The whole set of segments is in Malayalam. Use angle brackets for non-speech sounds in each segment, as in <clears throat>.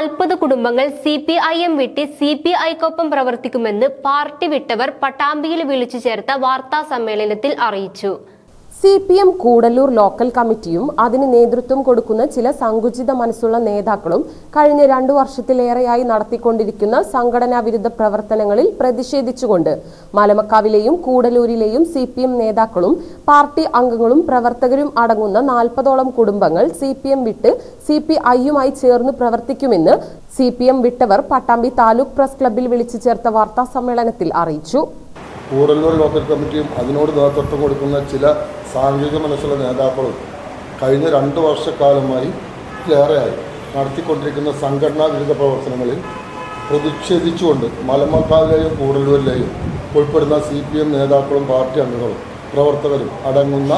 നാൽപ്പത് കുടുംബങ്ങൾ സി പി ഐ എം വിട്ട് സി പി ഐക്കൊപ്പം പ്രവർത്തിക്കുമെന്ന് പാർട്ടി വിട്ടവർ പട്ടാമ്പിയിൽ വിളിച്ചു ചേർത്ത വാർത്താ സമ്മേളനത്തിൽ അറിയിച്ചു C P M Koodallur local കമ്മിറ്റിയും അതിന് നേതൃത്വം കൊടുക്കുന്ന ചില സങ്കുചിത മനസ്സുള്ള നേതാക്കളും കഴിഞ്ഞ രണ്ടു വർഷത്തിലേറെയായി നടത്തിക്കൊണ്ടിരിക്കുന്ന സംഘടനാ വിരുദ്ധ പ്രവർത്തനങ്ങളിൽ പ്രതിഷേധിച്ചുകൊണ്ട് മലമക്കാവിലെയും കൂടലൂരിലെയും സി പി എം നേതാക്കളും പാർട്ടി അംഗങ്ങളും പ്രവർത്തകരും അടങ്ങുന്ന നാൽപ്പതോളം കുടുംബങ്ങൾ സി പി എം വിട്ട് സി പി ഐയുമായി ചേർന്ന് പ്രവർത്തിക്കുമെന്ന് സി പി എം വിട്ടവർ പട്ടാമ്പി താലൂക്ക് പ്രസ് ക്ലബ്ബിൽ വിളിച്ചു ചേർത്ത വാർത്താ സമ്മേളനത്തിൽ അറിയിച്ചു. കൂടല്ലൂർ ലോക്കൽ കമ്മിറ്റിയും അതിനോട് നേതൃത്വം കൊടുക്കുന്ന ചില സാങ്കേതിക മനസ്സുള്ള നേതാക്കളും കഴിഞ്ഞ രണ്ട് വർഷക്കാലമായി ഏറെയായി നടത്തിക്കൊണ്ടിരിക്കുന്ന സംഘടനാ വിരുദ്ധ പ്രവർത്തനങ്ങളിൽ പ്രതിഷേധിച്ചുകൊണ്ട് മലമക്കാവിലെയും കൂടലൂരിലെയും ഉൾപ്പെടുന്ന സി പി എം നേതാക്കളും പാർട്ടി അംഗങ്ങളും പ്രവർത്തകരും അടങ്ങുന്ന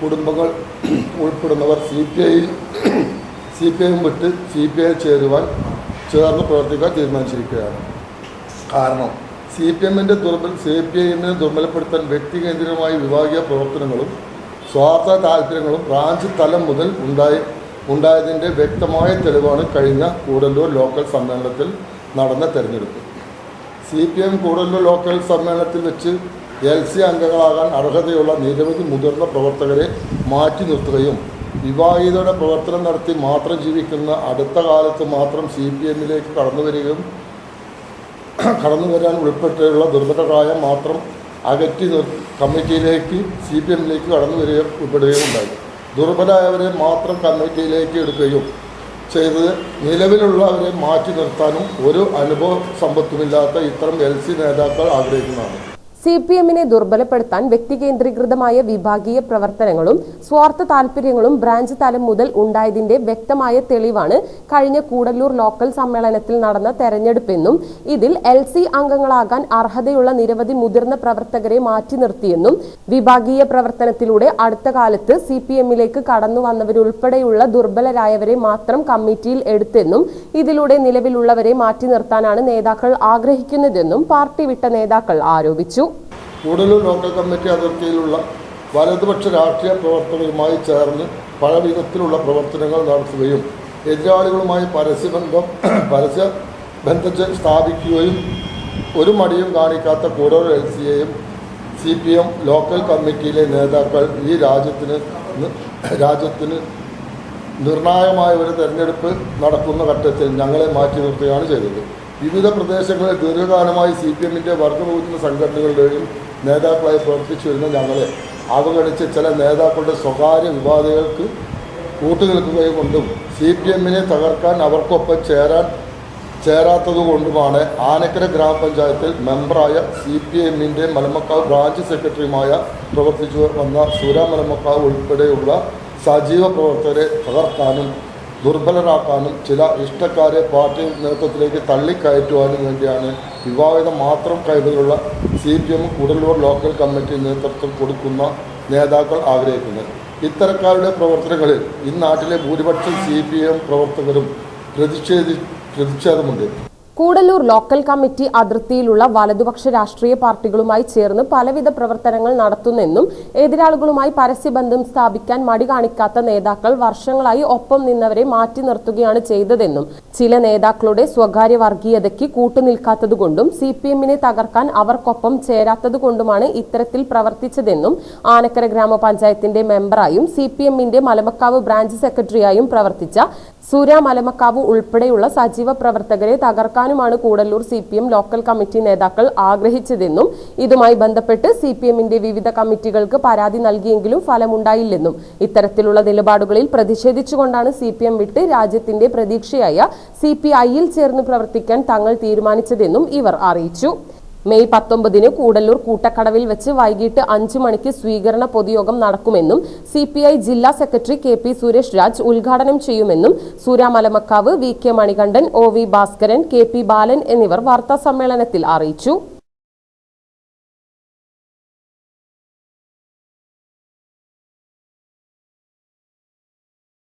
കുടുംബങ്ങൾ ഉൾപ്പെടുന്നവർ സി പി ഐയിൽ സി പി ഐ വിട്ട് സി പി ഐ ചേരുവാൻ ചേർന്ന് പ്രവർത്തിക്കാൻ തീരുമാനിച്ചിരിക്കുകയാണ്. കാരണം സി പി എമ്മിന്റെ ദുർബൽ സി പി ഐ എമ്മിനെ ദുർബലപ്പെടുത്താൻ വ്യക്തികേന്ദ്രമായ വിഭാഗീയ പ്രവർത്തനങ്ങളും സ്വാർത്ഥ താല്പര്യങ്ങളും ബ്രാഞ്ച് തലം മുതൽ ഉണ്ടായി ഉണ്ടായതിന്റെ വ്യക്തമായ തെളിവാണ് കഴിഞ്ഞ കൂടല്ലൂർ ലോക്കൽ സമ്മേളനത്തിൽ നടന്ന തെരഞ്ഞെടുപ്പ്. C P M Koodallur local സമ്മേളനത്തിൽ വെച്ച് എൽ സി അംഗങ്ങളാകാൻ അർഹതയുള്ള നിരവധി മുതിർന്ന പ്രവർത്തകരെ മാറ്റി നിർത്തുകയും വിവാഹിതയുടെ പ്രവർത്തനം നടത്തി മാത്രം ജീവിക്കുന്ന അടുത്ത കാലത്ത് മാത്രം സി പി എമ്മിലേക്ക് കടന്നു വരികയും കടന്നു വരാൻ ഉൾപ്പെട്ടുള്ള ദുർബലരായ മാത്രം അകറ്റി കമ്മിറ്റിയിലേക്ക് സി പി എമ്മിലേക്ക് കടന്നു വരിക ഉൾപ്പെടുകയും ഉണ്ടായി ദുർബലായവരെ മാത്രം കമ്മിറ്റിയിലേക്ക് എടുക്കുകയും ചെയ്ത് നിലവിലുള്ളവരെ മാറ്റി നിർത്താനും ഒരു അനുഭവ സമ്പത്തുമില്ലാത്ത ഇത്തരം എൽ സി നേതാക്കൾ ആഗ്രഹിക്കുന്നതാണ്. സി പി എമ്മിനെ ദുർബലപ്പെടുത്താൻ വ്യക്തികേന്ദ്രീകൃതമായ വിഭാഗീയ പ്രവർത്തനങ്ങളും സ്വാർത്ഥ താൽപര്യങ്ങളും ബ്രാഞ്ച് തലം മുതൽ ഉണ്ടായതിന്റെ വ്യക്തമായ തെളിവാണ് കഴിഞ്ഞ കൂടല്ലൂർ ലോക്കൽ സമ്മേളനത്തിൽ നടന്ന തെരഞ്ഞെടുപ്പെന്നും ഇതിൽ എൽ സി അംഗങ്ങളാകാൻ അർഹതയുള്ള നിരവധി മുതിർന്ന പ്രവർത്തകരെ മാറ്റി നിർത്തിയെന്നും വിഭാഗീയ പ്രവർത്തനത്തിലൂടെ അടുത്ത കാലത്ത് സി പി എമ്മിലേക്ക് കടന്നു വന്നവരുൾപ്പെടെയുള്ള ദുർബലരായവരെ മാത്രം കമ്മിറ്റിയിൽ എടുത്തെന്നും ഇതിലൂടെ നിലവിലുള്ളവരെ മാറ്റി നിർത്താനാണ് നേതാക്കൾ ആഗ്രഹിക്കുന്നതെന്നും പാർട്ടി വിട്ട നേതാക്കൾ ആരോപിച്ചു. കൂടല്ലൂർ ലോക്കൽ കമ്മിറ്റി അതിർത്തിയിലുള്ള വലതുപക്ഷ രാഷ്ട്രീയ പ്രവർത്തകരുമായി ചേർന്ന് പല വിധത്തിലുള്ള പ്രവർത്തനങ്ങൾ നടത്തുകയും എതിരാളികളുമായി പരസ്യബന്ധം <clears throat> പരസ്യ ബന്ധം സ്ഥാപിക്കുകയും ഒരു മടിയും കാണിക്കാത്ത കൂടുതൽ എൽ സിയെയും സി പി എം ലോക്കൽ കമ്മിറ്റിയിലെ നേതാക്കൾ ഈ രാജ്യത്തിന് രാജ്യത്തിന് നിർണായകമായ ഒരു തെരഞ്ഞെടുപ്പ് നടക്കുന്ന ഘട്ടത്തിൽ ഞങ്ങളെ മാറ്റി നിർത്തുകയാണ് ചെയ്തത്. വിവിധ പ്രദേശങ്ങളിൽ ദീർഘകാലമായി സി പി എമ്മിന്റെ വർഗബോധന സംഘടനകളുടെയും നേതാക്കളായി പ്രവർത്തിച്ചു വരുന്ന ഞങ്ങളെ അവഗണിച്ച് ചില നേതാക്കളുടെ സ്വകാര്യ വിവാദങ്ങൾക്ക് കൂട്ടുനിൽക്കുകയും കൊണ്ടും സി പി എമ്മിനെ തകർക്കാൻ അവർക്കൊപ്പം ചേരാൻ ചേരാത്തതുകൊണ്ടുമാണ് ആനക്കര ഗ്രാമപഞ്ചായത്തിൽ മെമ്പറായ സി പി എമ്മിന്റെ മലമക്കാവ് ബ്രാഞ്ച് സെക്രട്ടറിയുമായ പ്രവർത്തിച്ചു വന്ന സൂര മലമക്കാവ് ഉൾപ്പെടെയുള്ള സജീവ പ്രവർത്തകരെ തകർക്കാനും ദുർബലരാക്കാനും ചില ഇഷ്ടക്കാരെ പാർട്ടി നേതൃത്വത്തിലേക്ക് തള്ളിക്കയറ്റുവാനും വേണ്ടിയാണ് വിവാഹിതം മാത്രം കഴിവുകളുള്ള C P M Koodallur local committee നേതൃത്വം കൊടുക്കുന്ന നേതാക്കൾ ആഗ്രഹിക്കുന്നത് ഇത്തരക്കാരുടെ പ്രവർത്തനങ്ങളിൽ ഈ നാട്ടിലെ ഭൂരിപക്ഷം സി പി എം പ്രവർത്തകരും പ്രതിഷേധി പ്രതിഷേധമുണ്ട്. കൂടല്ലൂർ ലോക്കൽ കമ്മിറ്റി അതിർത്തിയിലുള്ള വലതുപക്ഷ രാഷ്ട്രീയ പാർട്ടികളുമായി ചേർന്ന് പലവിധ പ്രവർത്തനങ്ങൾ നടത്തുന്നെന്നും എതിരാളികളുമായി പരസ്യബന്ധം സ്ഥാപിക്കാൻ മടി കാണിക്കാത്ത നേതാക്കൾ വർഷങ്ങളായി ഒപ്പം നിന്നവരെ മാറ്റി നിർത്തുകയാണ് ചെയ്തതെന്നും ചില നേതാക്കളുടെ സ്വകാര്യ വർഗീയതയ്ക്ക് കൂട്ടുനിൽക്കാത്തതുകൊണ്ടും സി പി എമ്മിനെ തകർക്കാൻ അവർക്കൊപ്പം ചേരാത്തതുകൊണ്ടുമാണ് ഇത്തരത്തിൽ പ്രവർത്തിച്ചതെന്നും ആനക്കര ഗ്രാമപഞ്ചായത്തിന്റെ മെമ്പറായും സി പി എമ്മിന്റെ മലമക്കാവ് ബ്രാഞ്ച് സെക്രട്ടറിയായും പ്രവർത്തിച്ച സൂര്യ മലമക്കാവ് ഉൾപ്പെടെയുള്ള സജീവ പ്രവർത്തകരെ തകർക്കാനുമാണ് Koodallur C P M local committee നേതാക്കൾ ആഗ്രഹിച്ചതെന്നും ഇതുമായി ബന്ധപ്പെട്ട് സി പി എമ്മിന്റെ വിവിധ കമ്മിറ്റികൾക്ക് പരാതി നൽകിയെങ്കിലും ഫലമുണ്ടായില്ലെന്നും ഇത്തരത്തിലുള്ള നിലപാടുകളിൽ പ്രതിഷേധിച്ചുകൊണ്ടാണ് സി പി എം വിട്ട് രാജ്യത്തിന്റെ പ്രതീക്ഷയായ സി പി ഐയിൽ ചേർന്ന് പ്രവർത്തിക്കാൻ തങ്ങൾ തീരുമാനിച്ചതെന്നും ഇവർ അറിയിച്ചു. മെയ് പത്തൊമ്പതിന് കൂടല്ലൂർ കൂട്ടക്കടവിൽ വെച്ച് വൈകിട്ട് അഞ്ചു മണിക്ക് സ്വീകരണ പൊതുയോഗം നടക്കുമെന്നും സി പി ഐ ജില്ലാ secretary K P Suresh Raj ഉദ്ഘാടനം ചെയ്യുമെന്നും സൂര്യാമലമക്കാവ് V K Manikandan O V Bhaskaran K P Balan എന്നിവർ വാർത്താ സമ്മേളനത്തിൽ അറിയിച്ചു.